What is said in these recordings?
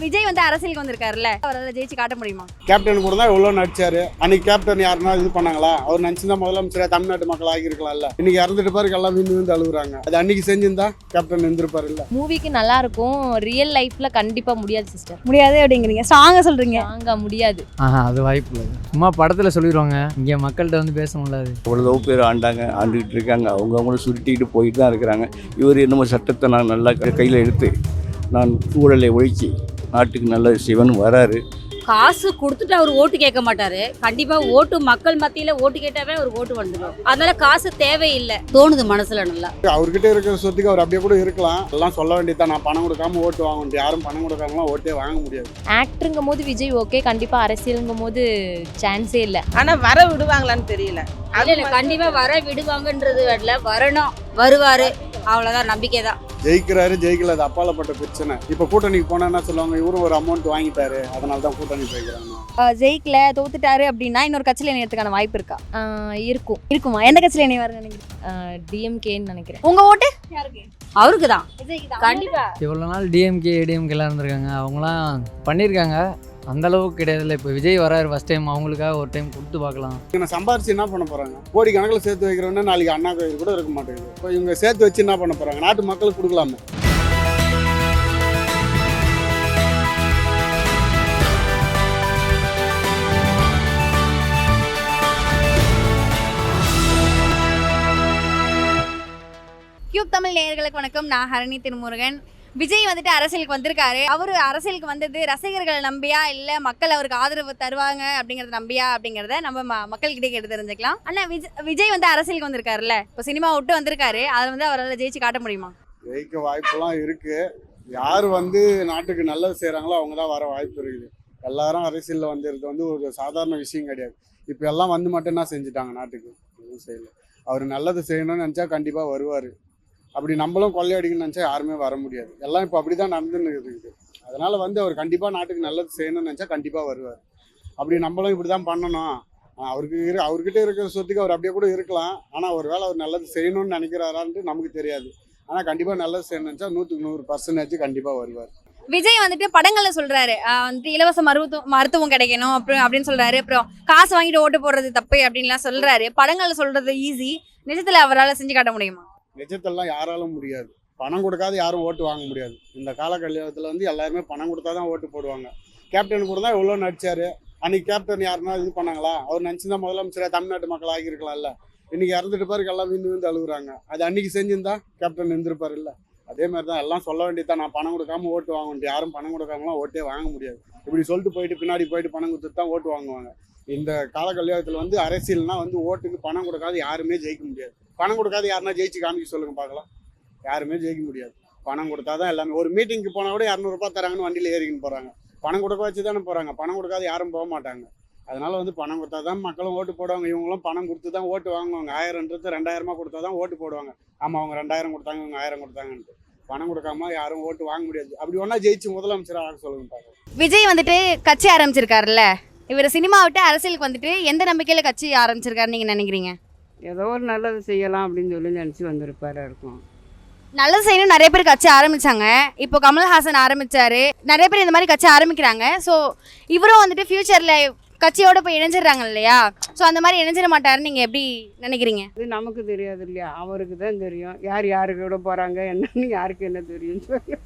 விஜய் வந்து அரசியலுக்கு வந்திருக்காருல்ல அவரால் ஜெயிச்சு காட்ட முடியுமா? கேப்டன் கூட தான் எவ்வளோ நடிச்சாரு. அன்னைக்கு கேப்டன் யாருன்னா இது பண்ணாங்களா? அவர் நினச்சிருந்தா முதலமைச்சரா தமிழ்நாட்டு மக்கள் ஆகியிருக்கலாம்ல. இன்னைக்கு இறந்துட்டு பாருக்கு எல்லாம் விந்து விந்து அழுகுறாங்க அது அன்னைக்கு செஞ்சிருந்தா கேப்டன் இருந்திருப்பாரு இல்ல மூவிக்கு நல்லா இருக்கும். ரியல் லைஃப்ல கண்டிப்பா முடியாது சிஸ்டர் முடியாது அப்படிங்கிறீங்க. ஸ்ட்ராங்கா சொல்றீங்க. வாங்க முடியாது. ஆஹா அது வாய்ப்பு இல்லை. சும்மா படத்தில் சொல்லிடுவாங்க. இங்கே மக்கள்கிட்ட வந்து பேச முடியாது. எவ்வளோ பேர் ஆண்டாங்க ஆண்டுகிட்டு இருக்காங்க. அவங்க அவங்களும் சுருட்டிட்டு போயிட்டு தான் இருக்கிறாங்க. இவர் என்னமோ சட்டத்தை நான் நல்லா கையில் எடுத்து நான் ஊழலை ஒழிச்சு நாட்டுக்கு நல்லது செய்வேன்னு வராரு. காசு கொடுத்துட்டு அவர் ஓட்டு கேட்க மாட்டாரு. கண்டிப்பா ஓட்டு மக்கள் மத்தியில ஓட்டு கேட்டாவே அவர் ஓட்டு வந்துடும். அதனால காசு தேவையில்லை. தோணுது மனசுல நல்லா. அவர்கிட்ட இருக்கிற சொத்துக்கு அவர் அப்படியே கூட இருக்கலாம். எல்லாம் சொல்ல வேண்டியதுதான். நான் பணம் கொடுக்காம ஓட்டு வாங்க முடியும் யாரும் பணம் கொடுக்காமலாம் ஓட்டே வாங்க முடியாது. ஆக்டருங்கும் போது விஜய் ஓகே. கண்டிப்பா அரசியலுங்கும் போது சான்ஸே இல்லை. ஆனா வர விடுவாங்களான்னு தெரியல. இல்ல கண்டிப்பா வர விடுவாங்கன்றது வரல. வரணும். வருவாரு. அவ்வளவுதான் நம்பிக்கை தான் ஜெயிக்கிறாரு ஜெயிக்கல அது அப்பாலப்பட்ட பிரச்சனை. இப்போ கூட்டணிக்கு போனா என்ன சொல்லுவாங்க? இவரும் ஒரு அமௌண்ட் வாங்கிட்டாரு அதனால தான் கூட்டணி போய்க்கிறாங்க ஜெயிக்கல தோத்துட்டாரு அப்படின்னா இன்னொரு கட்சியில இணையறதுக்கான வாய்ப்பு இருக்கா? இருக்கும். இருக்குமா? எந்த கட்சியில இணைவாரு நினைக்கிறீங்க? டிஎம்கேன்னு நினைக்கிறேன். உங்க ஓட்டு? யாருக்கு? அவருக்கு தான் கண்டிப்பா. இவ்வளோ நாள் டிஎம்கே ஏடிஎம்கேலாம் இருந்திருக்காங்க. அவங்களாம் பண்ணியிருக்காங்க. அந்த அளவுக்கு கிடையாதுல்ல இப்போ விஜய் வராரு ஃபஸ்ட் டைம் அவங்களுக்காக ஒரு டைம் கொடுத்து பார்க்கலாம். இவங்க சம்பாரிச்சு என்ன பண்ண போறாங்க? கோடி கணக்கில் சேர்த்து வைக்கிறோன்னா நாளைக்கு அண்ணா கோயில் கூட இருக்க மாட்டேங்குது. இப்போ இவங்க சேர்த்து வச்சு என்ன பண்ண போறாங்க? நாட்டு மக்களுக்கு கொடுக்கலாமே. கியூப் தமிழ் நேயர்களுக்கு வணக்கம். நான் ஹரணி திருமுருகன். விஜய் வந்துட்டு அரசியலுக்கு வந்திருக்காரு. அவர் அரசியலுக்கு வந்தது ரசிகர்கள் நம்பியா? இல்ல மக்கள் அவருக்கு ஆதரவு தருவாங்க அப்படிங்கறத நம்பியா? அப்படிங்கறத நம்ம ம- மக்கள்கிட்ட கேட்டு தெரிஞ்சுக்கலாம். ஆனா விஜய் விஜய் வந்து அரசியலுக்கு வந்திருக்காருல்ல? இப்போ சினிமா விட்டு வந்திருக்காரு. அதை வந்து அவரால் ஜெயிச்சு காட்ட முடியுமா? ஜெயிக்க வாய்ப்பெல்லாம் இருக்கு. யார் வந்து நாட்டுக்கு நல்லது செய்கிறாங்களோ அவங்க தான் வர வாய்ப்பு இருக்குது. எல்லாரும் அரசியலில் வந்துருது வந்து ஒரு சாதாரண விஷயம் கிடையாது. இப்போ எல்லாம் வந்து மட்டும் என்ன செஞ்சுட்டாங்க நாட்டுக்கு? எதுவும் செய்யல. அவர் நல்லது செய்யணும்னு நினச்சா கண்டிப்பாக வருவார். அப்படி நம்மளும் கொள்ளையடிக்கணும்னு நினச்சா யாருமே வர முடியாது. எல்லாம் இப்போ அப்படி தான் நடந்துன்னு இருக்குது. அதனால் வந்து அவர் கண்டிப்பாக நாட்டுக்கு நல்லது செய்யணும்னு நினச்சா கண்டிப்பாக வருவார். அப்படி நம்மளும் இப்படி தான் பண்ணணும். அவருக்கு இரு அவர்கிட்ட இருக்கிற சொத்துக்கு அவர் அப்படியே கூட இருக்கலாம். ஆனால் ஒரு வேளை அவர் நல்லது செய்யணும்னு நினைக்கிறாரான்ட்டு நமக்கு தெரியாது. ஆனால் கண்டிப்பாக நல்லது செய்யணும்னு நினச்சா நூற்றுக்கு நூறு பர்சன்டேஜ் கண்டிப்பாக வருவார். விஜய் வந்துட்டு படங்கள்ல சொல்றாரு. ஆஹ் வந்துட்டு இலவச மருத்துவ மருத்துவம் கிடைக்கணும் அப்புறம் அப்படின்னு சொல்றாரு. அப்புறம் காசு வாங்கிட்டு ஓட்டு போடுறது தப்பு அப்படின்லாம் சொல்றாரு. படங்கள்ல சொல்றது ஈஸி நிஜத்துல அவரால் செஞ்சு காட்ட முடியுமா? நிஜத்தெல்லாம் யாராலும் முடியாது. பணம் கொடுக்காத யாரும் ஓட்டு வாங்க முடியாது. இந்த காலகட்டத்தில் வந்து எல்லாருமே பணம் கொடுத்தா தான் ஓட்டு போடுவாங்க. கேப்டன் கூட தான் எவ்வளோ நடிச்சார். அன்னைக்கு கேப்டன் யாருன்னா இது பண்ணாங்களா? அவர் நினச்சிருந்தா முதலமைச்சராக தமிழ்நாட்டு மக்கள் ஆகியிருக்கலாம்ல. இன்னைக்கு இறந்துட்டு பாருக்கு எல்லாம் விந்து விந்து அழுகுறாங்க அது அன்னைக்கு செஞ்சிருந்தா கேப்டன் இருந்திருப்பார் இல்லை அதே மாதிரி தான் எல்லாம் சொல்ல வேண்டியதான் நான் பணம் கொடுக்காம ஓட்டு வாங்க யாரும் பணம் கொடுக்காமலாம் ஓட்டே வாங்க முடியாது. இப்படி சொல்லிட்டு போயிட்டு பின்னாடி போயிட்டு பணம் கொடுத்துட்டு தான் ஓட்டு வாங்குவாங்க. இந்த கால கல்யாணத்தில் வந்து அரசியல்னா வந்து ஓட்டுக்கு பணம் கொடுக்காத யாருமே ஜெயிக்க முடியாது. பணம் கொடுக்காத யாருன்னா ஜெயிச்சு காமிக்க சொல்லுங்க பார்க்கலாம். யாருமே ஜெயிக்க முடியாது. பணம் கொடுத்தா தான் எல்லாமே. ஒரு மீட்டிங்க்கு போனால் கூட இரநூறுபா தராங்கன்னு வண்டியில் ஏறிக்கின்னு போகிறாங்க பணம் கொடுக்க வச்சு தானே போகிறாங்க பணம் கொடுக்காத யாரும் போக மாட்டாங்க. அதனால் வந்து பணம் கொடுத்தா தான் மக்களும் ஓட்டு போடுவாங்க. இவங்களும் பணம் கொடுத்து தான் ஓட்டு வாங்குவாங்க. ஆயிரம்ன்றது ரெண்டாயிரமா கொடுத்தா தான் ஓட்டு போடுவாங்க. ஆமாம் அவங்க ரெண்டாயிரம் கொடுத்தாங்க இவங்க ஆயிரம் கொடுத்தாங்கன்ட்டு. பணம் கொடுக்காம யாரும் ஓட்டு வாங்க முடியாது. அப்படி ஒன்றா ஜெயிச்சு முதலமைச்சராக ஆக சொல்லுங்க விஜய் வந்துட்டு கட்சி ஆரம்பிச்சிருக்காருல்ல. இவர் சினிமா விட்டு அரசியலுக்கு வந்துட்டு எந்த நம்பிக்கையில கட்சி ஆரம்பிச்சிருக்காரு நீங்க நினைக்கிறீங்க? ஏதோ ஒரு நல்லது செய்யலாம் அப்படின்னு சொல்லி நினச்சி வந்திருப்பாரா இருக்கும். நல்லது செய்யணும். நிறைய பேர் கட்சி ஆரம்பிச்சாங்க. இப்போ கமல்ஹாசன் ஆரம்பிச்சாரு. நிறைய பேர் இந்த மாதிரி கட்சி ஆரம்பிக்கிறாங்க. ஸோ இவரும் வந்துட்டு ஃபியூச்சர்ல கட்சியோட போய் இணைஞ்சிடுறாங்க இல்லையா? ஸோ அந்த மாதிரி இணைஞ்சிட மாட்டாருன்னு நீங்க எப்படி நினைக்கிறீங்க? இது நமக்கு தெரியாது இல்லையா? அவருக்கு தான் தெரியும். யார் யாருக்கு கூட போகிறாங்க என்னன்னு யாருக்கு என்ன தெரியும்? சொல்லி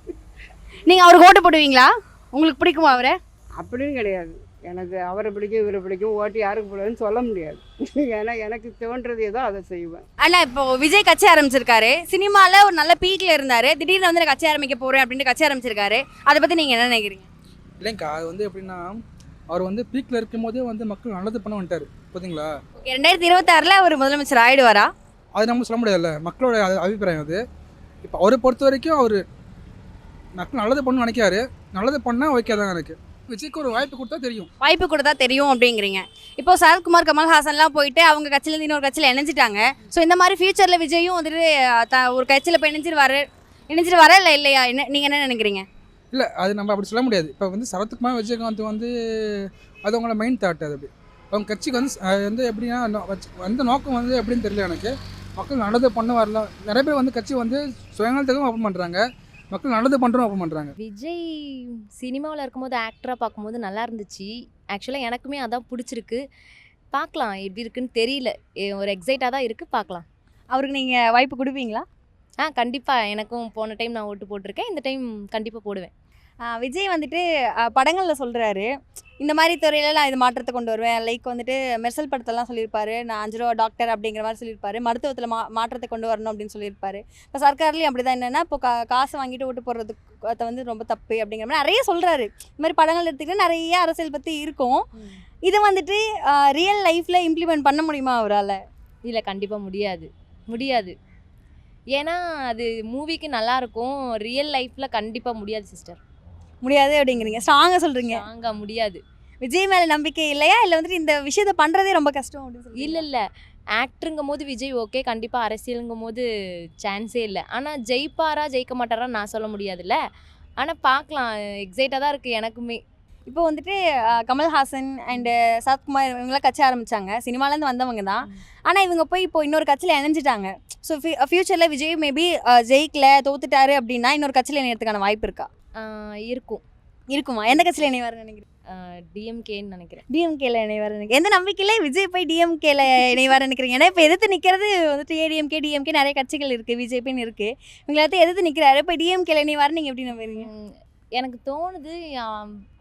நீங்க அவருக்கு ஓட்டு போடுவீங்களா? உங்களுக்கு பிடிக்குமா அவரை? அப்படின்னு கிடையாது. எனக்கு அவரை பிடிக்கும் இவரை பிடிக்கும் ஓட்டு யாருக்கு போடுவேன்னு சொல்ல முடியாது. ஏன்னா எனக்கு தோன்றது ஏதோ அதை செய்வேன். ஆனா இப்போ விஜய் கட்சி ஆரம்பிச்சிருக்காரு. சினிமால ஒரு நல்ல பீக்ல இருந்தாரு. திடீர்னு வந்து நான் கட்சி ஆரம்பிக்க போறேன் அப்படின்ட்டு கட்சி ஆரம்பிச்சிருக்காரு. அதை பத்தி நீங்க என்ன நினைக்கிறீங்க? இல்லைங்கக்கா அது வந்து எப்படின்னா அவர் வந்து பீக்கில் இருக்கும்போதே வந்து மக்கள் நல்லது பண்ண வந்துட்டார். பார்த்தீங்களா ஓகே ரெண்டாயிரத்தி இருபத்தாறுல அவர் முதலமைச்சர் ஆயிடுவாரா? அது நம்ம சொல்ல முடியாதுல்ல. மக்களோட அபிப்பிராயம் அது. இப்போ அவரை பொறுத்த வரைக்கும் அவர் மக்கள் நல்லது பண்ணணும்னு நினைக்காரு நல்லது பண்ணால் ஓகே தான் எனக்கு. விஜய்க்கு ஒரு வாய்ப்பு கொடுத்தா தெரியும். வாய்ப்பு கொடுத்தா தெரியும் அப்படிங்கிறீங்க. இப்போ சரத்குமார் கமல்ஹாசன்லாம் போயிட்டு அவங்க கட்சியிலேருந்து இன்னொரு கட்சியில் இணைஞ்சிட்டாங்க. ஸோ இந்த மாதிரி ஃபியூச்சரில் விஜயும் வந்துட்டு த ஒரு கட்சியில் போய் இணைஞ்சிருவாரு. இணைஞ்சிட்டு வர இல்லை இல்லையா? என்ன நீங்கள் என்ன நினைக்கிறீங்க? இல்லை அது நம்ம அப்படி சொல்ல முடியாது. இப்போ வந்து சரத்குமார் விஜயகாந்த் வந்து அது அவங்களோட மைண்ட் தாட் அது அப்படி. அவங்க கட்சிக்கு வந்து வந்து எப்படின்னா வந்த நோக்கம் வந்து எப்படின்னு தெரியல எனக்கு. மக்கள் நல்லது பண்ண வரல நிறைய பேர் வந்து கட்சி வந்து சுயநலத்துக்கும் ஓப்பன் பண்ணுறாங்க மக்கள் நல்லது பண்ணுறோம் அப்போ பண்ணுறாங்க விஜய் சினிமாவில் இருக்கும்போது ஆக்டராக பார்க்கும்போது நல்லா இருந்துச்சு. ஆக்சுவலாக எனக்குமே அதான் பிடிச்சிருக்கு. பார்க்கலாம் எப்படி இருக்குன்னு தெரியல. ஏ, ஒரு எக்ஸைட்டாக தான் இருக்குது பார்க்கலாம். அவருக்கு நீங்கள் வாய்ப்பு கொடுப்பீங்களா? ஆ கண்டிப்பாக எனக்கும் போன டைம் நான் ஓட்டு போட்டிருக்கேன். இந்த டைம் கண்டிப்பாக போடுவேன். விஜய் வந்துட்டு படங்களில் சொல்கிறாரு இந்த மாதிரி துறையில நான் இது மாற்றத்தை கொண்டு வருவேன். லைக் வந்துட்டு மெர்சல் படத்தெல்லாம் சொல்லியிருப்பாரு. நான் அஞ்சு ரூபா டாக்டர் அப்படிங்கிற மாதிரி சொல்லியிருப்பாரு. மருத்துவத்தில் மா மாற்றத்தை கொண்டு வரணும் அப்படின்னு சொல்லியிருப்பாரு. இப்போ சர்க்கார்லேயும் அப்படி தான் என்னென்னா இப்போ கா காசு வாங்கிட்டு ஓட்டு போடுறதுக்கு அதை வந்து ரொம்ப தப்பு அப்படிங்கிற மாதிரி நிறைய சொல்கிறாரு இந்த மாதிரி படங்கள் எடுத்துக்கிட்டு நிறைய அரசியல் பற்றி இருக்கும். இது வந்துட்டு ரியல் லைஃப்பில் இம்ப்ளிமெண்ட் பண்ண முடியுமா அவரால்? இல்லை கண்டிப்பாக முடியாது. முடியாது. ஏன்னா அது மூவிக்கு நல்லா இருக்கும். ரியல் லைஃப்பில் கண்டிப்பாக முடியாது சிஸ்டர் முடியாது அப்படிங்கிறீங்க. ஸ்ட்ராங்காக சொல்கிறீங்க வாங்க முடியாது. விஜய் மேலே நம்பிக்கை இல்லையா? இல்லை வந்துட்டு இந்த விஷயத்தை பண்ணுறதே ரொம்ப கஷ்டம் அப்படின்னு சொல்லி இல்லை இல்லை. ஆக்டருங்கும் போது விஜய் ஓகே கண்டிப்பாக அரசியலுங்கும் போது சான்ஸே இல்லை. ஆனால் ஜெயிப்பாரா ஜெயிக்க மாட்டாரா நான் சொல்ல முடியாதுல்ல. ஆனால் பார்க்கலாம். எக்ஸைட்டாக தான் இருக்குது எனக்குமே. இப்போ வந்துட்டு கமல்ஹாசன் அண்டு சரத்குமார் இவங்களாம் கட்சி ஆரம்பிச்சாங்க. சினிமாலேருந்து வந்தவங்க தான். ஆனால் இவங்க போய் இப்போ இன்னொரு கட்சியில் இணைஞ்சிட்டாங்க. ஸோ ஃபியூச்சரில் விஜய் மேபி ஜெயிக்கல தோத்துட்டாரு அப்படின்னா இன்னொரு கட்சியில் இணையறதுக்கான வாய்ப்பு இருக்கா? இருக்கும். இருக்குமா? எந்த கட்சியில் இணைவாருன்னு நினைக்கிறேன். டிஎம்கேன்னு நினைக்கிறேன் டிஎம்கேல இணைவார் நினைக்கிறேன். எந்த நம்பிக்கையில விஜய் போய் டிஎம்கேல இணைவார் நினைக்கிறீங்க? ஏன்னா இப்போ எதிர்த்து நிற்கிறது வந்துட்டு ஏடிஎம்கே டிஎம்கே நிறைய கட்சிகள் இருக்குது பிஜேபின்னு இருக்குது இவங்க எல்லாத்தையும் எதிர்த்து நிற்கிறாரு இப்போ டிஎம்கேல இணைவார் நீங்கள் எப்படி நம்புறீங்க? எனக்கு தோணுது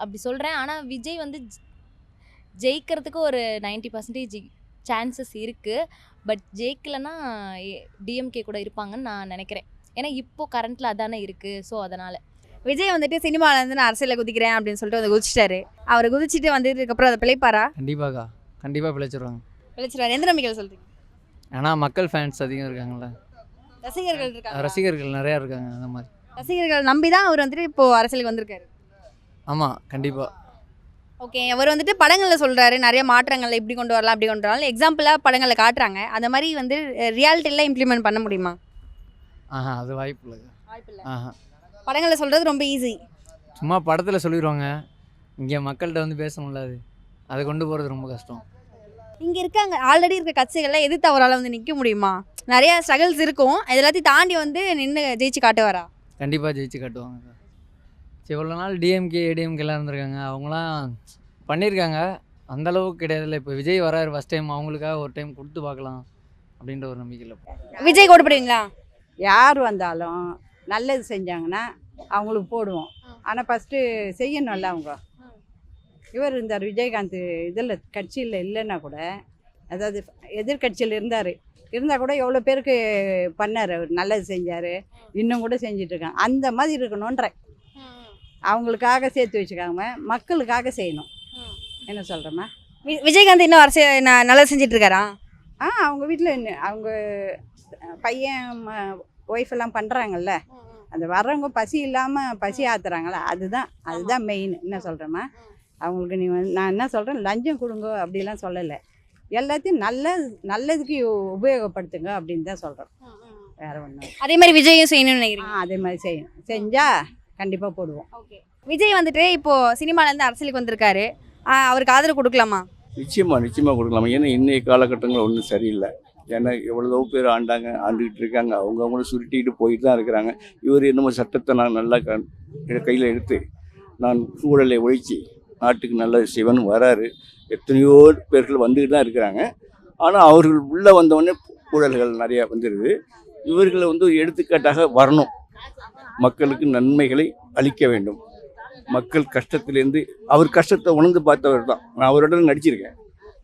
அப்படி சொல்கிறேன் ஆனால் விஜய் வந்து ஜெயிக்கிறதுக்கு ஒரு நைன்டி பர்சன்டேஜ் சான்சஸ் இருக்குது பட் ஜெயிக்கலைன்னா டிஎம்கே கூட இருப்பாங்கன்னு நான் நினைக்கிறேன். ஏன்னா இப்போ கரண்ட்டில் அதானே இருக்குது ஸோ அதனால். விஜய் வந்துட்டு சினிமாவில் இருந்து நான் அரசியலில் குதிக்கிறேன் அப்படின்னு சொல்லிட்டு வந்து குதிச்சிட்டாரு. அவர் குதிச்சிட்டு வந்ததுக்கப்புறம் அதை பிழைப்பாரா? கண்டிப்பாக்கா. கண்டிப்பாக பிழைச்சிருவாங்க. பிழைச்சிருவாரு. எந்த நம்பிக்கையில் சொல்கிறீங்க ஏன்னா மக்கள் ஃபேன்ஸ் அதிகம் இருக்காங்கல்ல. ரசிகர்கள் இருக்காங்க ரசிகர்கள் நிறையா இருக்காங்க அந்த மாதிரி. ரசிகர்கள் நம்பி தான் அவர் வந்துட்டு இப்போ அரசியலுக்கு வந்திருக்காரு. ஆமாம் கண்டிப்பாக ஓகே அவர் வந்துட்டு படங்களில் சொல்கிறாரு நிறைய மாற்றங்களை இப்படி கொண்டு வரலாம் அப்படி கொண்டு வரலாம் எக்ஸாம்பிளாக படங்களில் காட்டுறாங்க. அந்த மாதிரி வந்து ரியாலிட்டியில் இம்ப்ளிமெண்ட் பண்ண முடியுமா? ஆஹா அது வாய்ப்பு இல்லைக்கா. வாய்ப்பில்லை ஆஹா. படங்களில் சொல்கிறது ரொம்ப ஈஸி சும்மா படத்தில் சொல்லிடுவாங்க இங்கே மக்கள்கிட்ட வந்து பேச முடியாது. அதை கொண்டு போகிறது ரொம்ப கஷ்டம். இங்கே இருக்காங்க. ஆல்ரெடி இருக்க கட்சிகளில் எதிர்த்து அவரால் வந்து நிற்க முடியுமா? நிறைய ஸ்ட்ரகிள்ஸ் இருக்கும். இது எல்லாத்தையும் தாண்டி வந்து நின்று ஜெயிச்சு காட்டுவாரா? கண்டிப்பாக ஜெயிச்சு காட்டுவாங்க சரி. இவ்வளோ நாள் டிஎம்கே ஏடிஎம்கேலாம் இருந்திருக்காங்க. அவங்களாம் பண்ணியிருக்காங்க. அந்த அளவுக்கு கிடையாதுல்ல இப்போ விஜய் வராரு ஃபஸ்ட் டைம் அவங்களுக்காக ஒரு டைம் கொடுத்து பார்க்கலாம் அப்படின்ற ஒரு நம்பிக்கையில் விஜய் கோடப்படுவீங்களா யார் வந்தாலும் நல்லது செஞ்சாங்கன்னா அவங்களுக்கு போடுவோம். ஆனால் ஃபஸ்ட்டு செய்யணும்ல அவங்க. இவர் இருந்தார் விஜயகாந்த் இதில் கட்சியில் இல்லைன்னா கூட அதாவது எதிர்கட்சியில் இருந்தார். இருந்தால் கூட எவ்வளோ பேருக்கு பண்ணார் அவர். நல்லது செஞ்சார். இன்னும் கூட செஞ்சிட்ருக்காங்க அந்த மாதிரி இருக்கணுன்ற அவங்களுக்காக சேர்த்து வச்சுக்காம மக்களுக்காக செய்யணும். என்ன சொல்கிறேம்மா வி- விஜயகாந்த் இன்னும் அரசியல் நல்லா செஞ்சுட்டு இருக்காரா? ஆ அவங்க வீட்டில் அவங்க பையன் ஒய்ஃப் எல்லாம் பண்ணுறாங்கல்ல அந்த வர்றவங்க பசி இல்லாமல் பசி ஆத்துறாங்களா? அதுதான் அதுதான் மெயின் என்ன சொல்கிறேம்மா அவங்களுக்கு நீ வந்து நான் என்ன சொல்கிறேன் லஞ்சம் கொடுங்க அப்படிலாம் சொல்லலை. எல்லாத்தையும் நல்ல நல்லதுக்கு உபயோகப்படுத்துங்க அப்படின்னு தான் சொல்கிறோம் வேற ஒன்றும் அதே மாதிரி விஜயும் செய்யணும்னு ஆ நினைக்கிறீங்க அதே மாதிரி செய்யணும். செஞ்சால் கண்டிப்பாக போடுவோம். விஜய் வந்துட்டு இப்போ சினிமாலேருந்து அரசியலுக்கு வந்திருக்காரு. அவருக்கு ஆதரவு கொடுக்கலாமா? நிச்சயமாக நிச்சயமாக கொடுக்கலாம்? ஏன்னா இன்றைய காலகட்டங்கள் ஒன்றும் சரியில்லை. ஏன்னா எவ்வளோ பேர் ஆண்டாங்க ஆண்டுகிட்டு இருக்காங்க. அவங்க அவங்களும் சுருட்டிட்டு போயிட்டு தான் இருக்கிறாங்க. இவர் என்னமோ சட்டத்தை நான் நல்லா க கையில் எடுத்து நான் சூழலை ஒழிச்சு நாட்டுக்கு நல்ல சிவன் வராரு. எத்தனையோ பேர்கள் வந்துக்கிட்டு தான் இருக்கிறாங்க. ஆனால் அவர்கள் உள்ளே வந்தவொடனே ஊழல்கள் நிறையா வந்துடுது இவர்களை வந்து ஒரு எடுத்துக்காட்டாக வரணும். மக்களுக்கு நன்மைகளை அளிக்க வேண்டும். மக்கள் கஷ்டத்திலேருந்து அவர் கஷ்டத்தை உணர்ந்து பார்த்தவர் தான். நான் அவருடன் நடிச்சிருக்கேன்.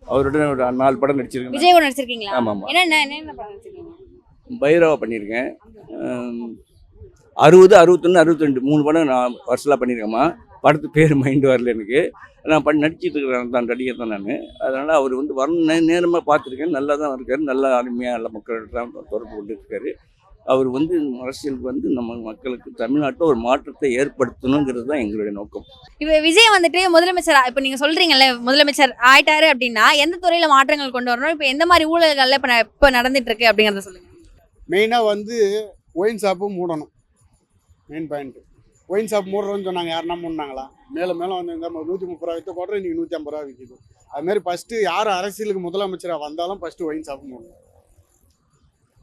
அவருடன் ஒரு நாலு படம் நடிச்சிருக்கேன் விஜய் கூட நடிச்சிருக்கீங்களா? ஆமாம் ஆமாம் என்ன என்ன என்ன படம் நடிச்சிருக்கீங்க? பைரவா பண்ணியிருக்கேன். அறுபது அறுபத்தொன்று அறுபத்தெண்டு மூணு படம் நான் வருஷலாக பண்ணியிருக்கேம்மா. படத்து பேர் மைண்டு வரல எனக்கு. நான் பண்ணி நடிச்சிட்டு இருக்கிறேன் தான் நடிகர் தான் நான். அதனால் அவர் வந்து வரணும் நேரமாக பார்த்துருக்கேன். நல்லா தான் இருக்கார். நல்லா அருமையாக நல்ல மக்கள்கிட்ட தொடர்பு கொண்டு இருக்காரு. அவர் வந்து அரசியலுக்கு வந்து நம்ம மக்களுக்கு தமிழ்நாட்டில் ஒரு மாற்றத்தை ஏற்படுத்தணுங்கிறது தான் எங்களுடைய நோக்கம். இப்போ விஜய் வந்துட்டு முதலமைச்சர் இப்போ நீங்கள் சொல்கிறீங்கல்ல முதலமைச்சர் ஆயிட்டாரு அப்படின்னா எந்த துறையில் மாற்றங்கள் கொண்டு வரணும்? இப்போ எந்த மாதிரி ஊழல்கள்ல இப்போ இப்போ நடந்துட்டு இருக்கு அப்படிங்கிறத சொல்லுங்க. மெயினாக வந்து ஒயின் ஷாப்பு மூடணும். மெயின் பாயிண்ட் ஒயின் ஷாப் மூடுறோன்னு சொன்னாங்க யாருன்னா மூடினாங்களா? மேலும் மேலும் வந்து இந்த நூற்றி முப்பது ரூபா விற்று கூட இன்றைக்கி நூற்றி ஐம்பது ரூபா விற்கிது அதுமாரி ஃபஸ்ட்டு யார் அரசியலுக்கு முதலமைச்சராக வந்தாலும் ஃபஸ்ட்டு ஒயின் ஷாப் மூடணும்.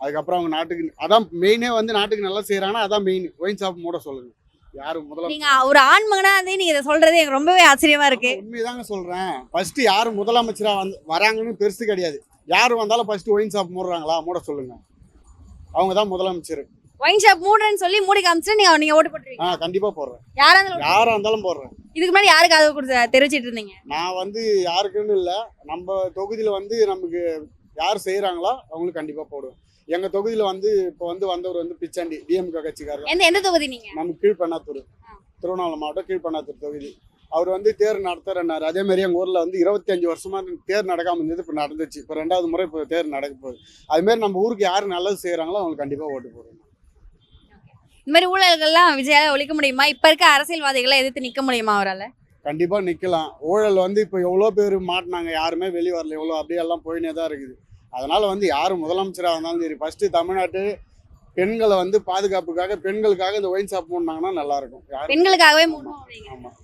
அதுக்கப்புறம் அவங்க நாட்டுக்கு அதான் மெயினே வந்து நாட்டுக்கு நல்லா செய்கிறாங்கன்னா அதான் மெயின் ஒயின் ஷாப் மூட சொல்லுங்க. யாரு முதல்ல நீங்க ஒரு ஆண் மகனா வந்து நீங்க இதை சொல்றது எனக்கு ரொம்பவே ஆச்சரியமா இருக்கு. உண்மைதாங்க சொல்றேன். ஃபர்ஸ்ட் யாரு முதலமைச்சரா வந்து வராங்கன்னு பெருசு கிடையாது. யார் வந்தாலும் ஃபர்ஸ்ட் ஒயின் ஷாப் மூடுறாங்களா? மூட சொல்லுங்க. அவங்க தான் முதலமைச்சர். ஒயின் ஷாப் மூடுறேன்னு சொல்லி மூடி காமிச்சிட்டு நீங்க நீங்க ஓட்டு போட்டுருவீங்க. ஆ கண்டிப்பா போடுறேன். யாரா இருந்தாலும் யாரா இருந்தாலும் போடுறேன். இதுக்கு முன்னாடி யாருக்கு ஆதரவு கொடுத்து தெரிவிச்சிட்டு இருந்தீங்க? நான் வந்து யாருக்குன்னு இல்லை. நம்ம தொகுதியில் வந்து நமக்கு யார் செய்கிறாங்களோ அவங்களுக்கு கண்டிப்பாக போடுவேன். எங்கள் தொகுதியில் வந்து இப்போ வந்து வந்தவர் வந்து பிச்சாண்டி டிஎம்கே கட்சிக்காரர். எந்த எந்த தொகுதி நீங்க? நம்ம கீழ்பண்ணாத்தூர் திருவண்ணாமலை மாவட்டம் கீழ்பண்ணாத்தூர் தொகுதி. அவர் வந்து தேர் நடத்துறேன்னாரு அதே மாதிரி எங்கள் ஊரில் வந்து இருபத்தி அஞ்சு வருஷமா தேர் நடக்காமல் இருந்தது இப்போ நடந்துச்சு. இப்போ ரெண்டாவது முறை இப்போ தேர் நடக்க போகுது. அதுமாரி நம்ம ஊருக்கு யார் நல்லது செய்கிறாங்களோ அவங்களுக்கு கண்டிப்பாக ஓட்டு போடுவோம் இந்த மாதிரி ஊழல்கள்லாம் விஜயால ஒழிக்க முடியுமா? இப்ப இருக்க அரசியல்வாதிகளை எதிர்த்து நிக்க முடியுமா அவரால? கண்டிப்பாக நிற்கலாம் ஊழல் வந்து இப்போ எவ்வளோ பேர் மாட்டினாங்க யாருமே வெளியே வரல. எவ்வளோ அப்படியே எல்லாம் போயினே தான் இருக்குது. அதனால் வந்து யார் முதலமைச்சராக இருந்தாலும் சரி ஃபஸ்ட்டு தமிழ்நாட்டு பெண்களை வந்து பாதுகாப்புக்காக பெண்களுக்காக இந்த ஒயின் ஷாப் மூடினாங்கன்னா நல்லாயிருக்கும் யார்? பெண்களுக்காகவே. ஆமாம்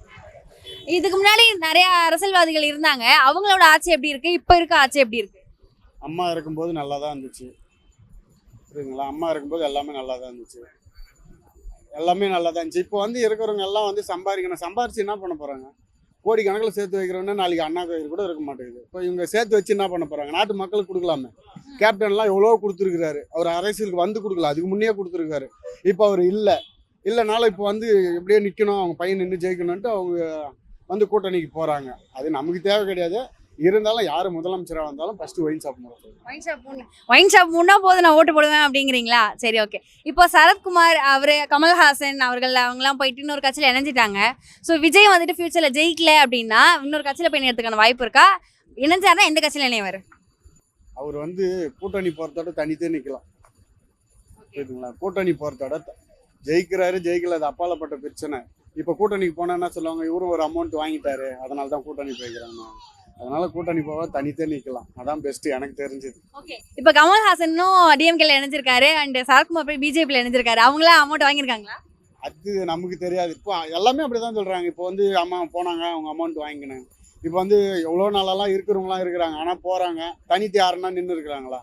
இதுக்கு முன்னாடி நிறைய அரசியல்வாதிகள் இருந்தாங்க. அவங்களோட ஆட்சி எப்படி இருக்கு? இப்ப இருக்க ஆட்சி எப்படி இருக்கு? அம்மா இருக்கும்போது நல்லா தான் இருந்துச்சு. புரியுதுங்களா? அம்மா இருக்கும்போது எல்லாமே நல்லா தான் இருந்துச்சு. எல்லாமே நல்லா தான் இருந்துச்சு. இப்போ வந்து இருக்கிறவங்க எல்லாம் வந்து சம்பாதிக்கணும். சம்பாரிச்சு என்ன பண்ண போகிறாங்க கோடிக்கணக்கில் சேர்த்து வைக்கிறோன்னா நாளைக்கு அண்ணா கோயில் கூட இருக்க மாட்டேங்குது. இப்போ இவங்க சேர்த்து வச்சு என்ன பண்ண போகிறாங்க நாட்டு மக்களுக்கு கொடுக்கலாமே. கேப்டன்லாம் எவ்வளோ கொடுத்துருக்குறாரு. அவர் அரசியலுக்கு வந்து கொடுக்கல. அதுக்கு முன்னே கொடுத்துருக்காரு. இப்போ அவர் இல்லை. இல்லைனாலும் இப்போ வந்து எப்படியே நிற்கணும் அவங்க பையன் நின்று ஜெயிக்கணுன்ட்டு அவங்க வந்து கூட்டணிக்கு போகிறாங்க அது நமக்கு தேவை கிடையாது. இருந்தாலும் யார் முதலமைச்சராக வந்தாலும் ஃபஸ்ட்டு ஒயின் ஷாப் மூட ஒயின் ஷாப் ஒயின் ஷாப் மூணா போதும் நான் ஓட்டு போடுவேன் அப்படிங்கிறீங்களா? சரி ஓகே இப்போ சரத்குமார் அவர் கமல்ஹாசன் அவர்கள் அவங்கலாம் போயிட்டு இன்னொரு கட்சியில் இணைஞ்சிட்டாங்க. ஸோ விஜய் வந்துட்டு ஃபியூச்சரில் ஜெயிக்கல அப்படின்னா இன்னொரு கட்சியில் போய் இணையறதுக்கான வாய்ப்பு இருக்கா? இணைஞ்சாருன்னா எந்த கட்சியில் இணையவர்? அவர் வந்து கூட்டணி போகிறதோட தனித்தே நிற்கலாம் புரியுதுங்களா? கூட்டணி போகிறதோட ஜெயிக்கிறாரு ஜெயிக்கல அது அப்பாலப்பட்ட பிரச்சனை. இப்போ கூட்டணிக்கு போனால் என்ன சொல்லுவாங்க? இவரும் ஒரு அமௌண்ட் வாங்கிட்டாரு அதனால தான் கூட்டணி போய்க்கிறாங்க. அதனால கூட்டணி போக தனித்தே நிற்கலாம் அதான் பெஸ்ட் எனக்கு தெரிஞ்சது. ஓகே இப்போ கமல்ஹாசனும் டிஎம்கேல இணைஞ்சிருக்காரு அண்ட் சரத்குமார் போய் பிஜேபியில் இணைஞ்சிருக்காரு. அவங்களாம் அமௌண்ட் வாங்கியிருக்காங்களா? அது நமக்கு தெரியாது. இப்போ எல்லாமே அப்படி தான் சொல்கிறாங்க இப்போ வந்து அம்மா போனாங்க அவங்க அமௌண்ட் வாங்கிக்கினாங்க இப்போ வந்து எவ்வளோ நாளெல்லாம் இருக்கிறவங்களாம் இருக்கிறாங்க. ஆனால் போகிறாங்க தனித்து யாருன்னா நின்று இருக்கிறாங்களா?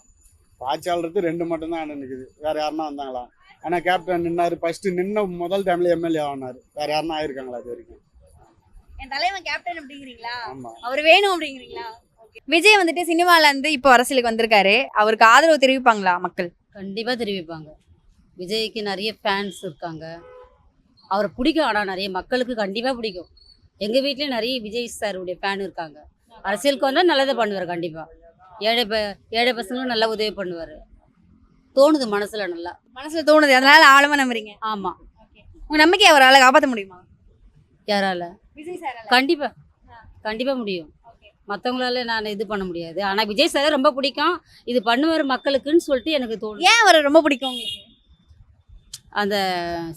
ஆட்சியாளருக்கு ரெண்டு மட்டும்தான் அண்ணன் நிற்குது வேறு யாருன்னா வந்தாங்களா? ஆனால் கேப்டன் நின்னாரு. ஃபஸ்ட்டு நின்ன முதல் டைமில் எம்எல்ஏ ஆனார். வேறு யாருன்னா ஆயிருக்காங்களா இது வரைக்கும்? என் தலைவன் கேப்டன் அப்படிங்கிறீங்களா? அவர் வேணும் அப்படிங்கிறீங்களா? விஜய் வந்துட்டு சினிமால இருந்து இப்போ அரசியலுக்கு வந்திருக்காரு. அவருக்கு ஆதரவு தெரிவிப்பாங்களா மக்கள்? கண்டிப்பாக தெரிவிப்பாங்க. விஜய்க்கு நிறைய ஃபேன்ஸ் இருக்காங்க. அவரை பிடிக்கும். ஆனால் நிறைய மக்களுக்கு கண்டிப்பாக பிடிக்கும். எங்கள் வீட்லேயும் நிறைய விஜய் சாருடைய ஃபேன் இருக்காங்க. அரசியலுக்கு வந்தால் நல்லதை பண்ணுவார் கண்டிப்பாக ஏழை ப ஏழை பசங்களும் நல்லா உதவி பண்ணுவார். தோணுது மனசில் நல்லா. மனசுல தோணுது. அதனால ஆழமா நம்புறீங்க. ஆமாம் உங்க நம்பிக்கை அவரால் காப்பாற்ற முடியுமா? யாரால? கண்டிப்பாக கண்டிப்பாக முடியும். மற்றவங்களால நான் இது பண்ண முடியாது. ஆனால் விஜய் சார் ரொம்ப பிடிக்கும். இது பண்ணுவார் மக்களுக்குன்னு சொல்லிட்டு எனக்கு தோணுது ஏன் அவரை ரொம்ப பிடிக்கும் அந்த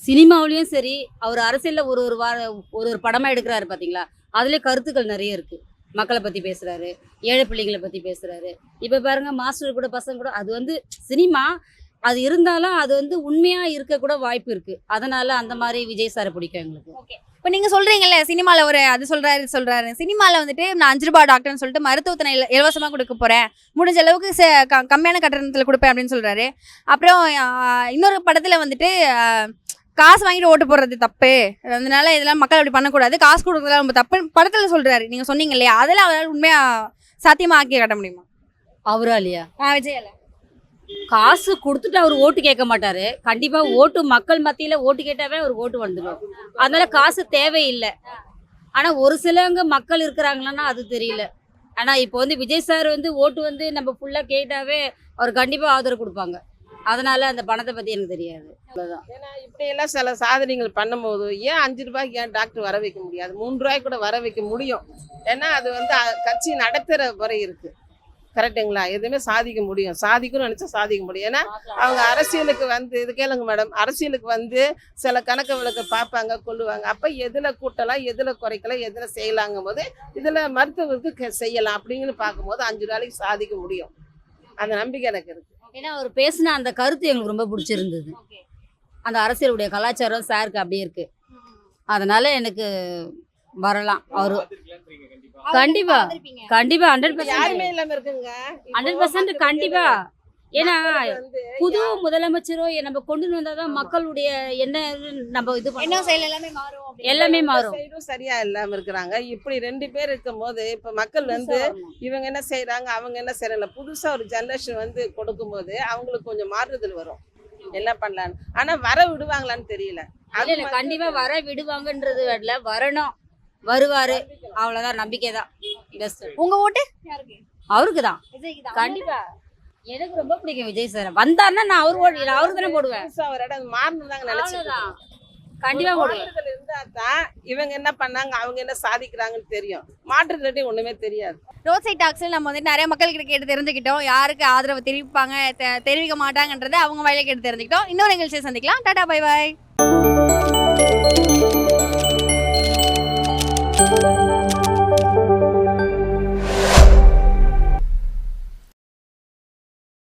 சினிமாவிலையும் சரி அவர் அரசியலில் ஒரு ஒரு வார ஒரு ஒரு படமாக எடுக்கிறாரு பார்த்தீங்களா அதுலேயே கருத்துக்கள் நிறைய இருக்குது மக்களை பற்றி பேசுகிறாரு ஏழை பிள்ளைங்களை பற்றி பேசுகிறாரு இப்போ பாருங்க மாஸ்டர் கூட பசங்க கூட அது வந்து சினிமா அது இருந்தாலும் அது வந்து உண்மையாக இருக்க கூட வாய்ப்பு இருக்குது அதனால் அந்த மாதிரி விஜய் சாரை பிடிக்கும் எங்களுக்கு. இப்போ நீங்க சொல்றீங்கல்ல சினிமால ஒரு அது சொல்றாரு இது சொல்றாரு. சினிமால வந்துட்டு நான் அஞ்சு ரூபாய் டாக்டர்னு சொல்லிட்டு மருத்துவத்தை நான் இல- இலவசமா கொடுக்க போறேன். முடிஞ்ச அளவுக்கு ச- க- கம்மியான கட்டணத்துல கொடுப்பேன் அப்படின்னு சொல்றாரு. அப்புறம் இன்னொரு படத்துல வந்துட்டு காசு வாங்கிட்டு ஓட்டு போடுறது தப்பு. அதனால இதெல்லாம் மக்கள் அப்படி பண்ணக்கூடாது. காசு கொடுக்குறதுலாம் ரொம்ப தப்பு. படத்துல சொல்றாரு. நீங்க சொன்னீங்க இல்லையா? அதெல்லாம் அவரால் உண்மையா சாத்தியமா ஆக்கி காட்ட முடியுமா? அவராலியா? ஆ விஜயால. காசு கொடுத்துட்டு அவர் ஓட்டு கேட்க மாட்டாரு. கண்டிப்பா ஓட்டு மக்கள் மத்தியில ஓட்டு கேட்டாவே அவர் ஓட்டு வந்துடும் அதனால காசு தேவையில்லை. ஆனா ஒரு சிலவங்க மக்கள் இருக்கிறாங்களான்னா அது தெரியல. ஆனா இப்போ வந்து விஜய் சார் வந்து ஓட்டு வந்து நம்ம ஃபுல்லா கேட்டாவே அவர் கண்டிப்பா ஆதரவு கொடுப்பாங்க. அதனால அந்த பணத்தை பத்தி எனக்கு தெரியாது. அவ்வளவுதான். ஏன்னா இப்படியெல்லாம் சில சாதனைகள் பண்ணும்போது ஏன் அஞ்சு ரூபாய்க்கு ஏன் டாக்டர் வர வைக்க முடியாது? மூணு ரூபாய்க்கு கூட வர வைக்க முடியும். ஏன்னா அது வந்து கட்சி நடத்துகிற முறை இருக்கு. கரெக்டுங்களா எதுவுமே சாதிக்க முடியும். சாதிக்கணும்னு நினச்சா சாதிக்க முடியும். ஏன்னா அவங்க அரசியலுக்கு வந்து இது கேளுங்க மேடம் அரசியலுக்கு வந்து சில கணக்கு விளக்க பார்ப்பாங்க கொள்ளுவாங்க. அப்போ எதில் கூட்டலாம் எதில் குறைக்கலாம் எதில் செய்யலாங்கும் போது இதில் மருத்துவருக்கு கெ- செய்யலாம் அப்படின்னு பார்க்கும்போது அஞ்சு நாளைக்கு சாதிக்க முடியும். அந்த நம்பிக்கை எனக்கு இருக்கு. ஏன்னா அவர் பேசின அந்த கருத்து எங்களுக்கு ரொம்ப பிடிச்சிருந்தது. அந்த அரசியலுடைய கலாச்சாரம் சாருக்கு அப்படியே இருக்கு. அதனால எனக்கு வரலாம். அவரு கண்டிப்பா. கண்டிப்பா. ஹண்ட்ரட் யாருமே பர்சன்ட் இல்லாம இருக்குங்க. ஹண்ட்ரட் பர்சன்ட் கண்டிப்பா. ஏன்னா புது முதலமைச்சரோ நம்ம கொண்டு வந்தாதான் மக்களுடைய என்ன நம்ம இது என்ன பண்ணுவோம் செயல் எல்லாமே மாறும். எல்லாமே மாறும். சரியா இல்லாம இருக்கிறாங்க. இப்படி ரெண்டு பேர் இருக்கும் போது இப்ப மக்கள் வந்து இவங்க என்ன செய்றாங்க அவங்க என்ன செய்யறாங்க புதுசா ஒரு ஜெனரேஷன் வந்து கொடுக்கும்போது அவங்களுக்கு கொஞ்சம் மாறுதல் வரும். என்ன பண்ணலான்னு ஆனா வர விடுவாங்களான்னு தெரியல. கண்டிப்பா வர விடுவாங்கன்றது வரல வரணும். வருவாரு. அவ்வளவுதான் நம்பிக்கை தான் பெஸ்ட் உங்க ஓட்டு? யாருக்கு அவருக்கு தான் கண்டிப்பா. எனக்கு ரொம்ப பிடிக்கும் விஜய் சார். வந்தாருன்னா நான் அவர் ஓடி நான் அவருக்கு தானே போடுவேன். கண்டிப்பா போடுவேன். தான் இவங்க என்ன பண்ணாங்க அவங்க என்ன சாதிக்கிறாங்கன்னு தெரியும். மாற்றுதட்டி ஒண்ணுமே தெரியாது. ரோட் சைட் டாக்ஸில் நம்ம வந்து நிறைய மக்கள்கிட்ட கேட்டு தெரிஞ்சுக்கிட்டோம். யாருக்கு ஆதரவு தெரிவிப்பாங்க தெ- தெரிவிக்க மாட்டாங்கன்றதை அவங்க வழியை கேட்டு தெரிஞ்சுக்கிட்டோம். இன்னொரு நிகழ்ச்சியை சந்திக்கலாம். Tata bye bye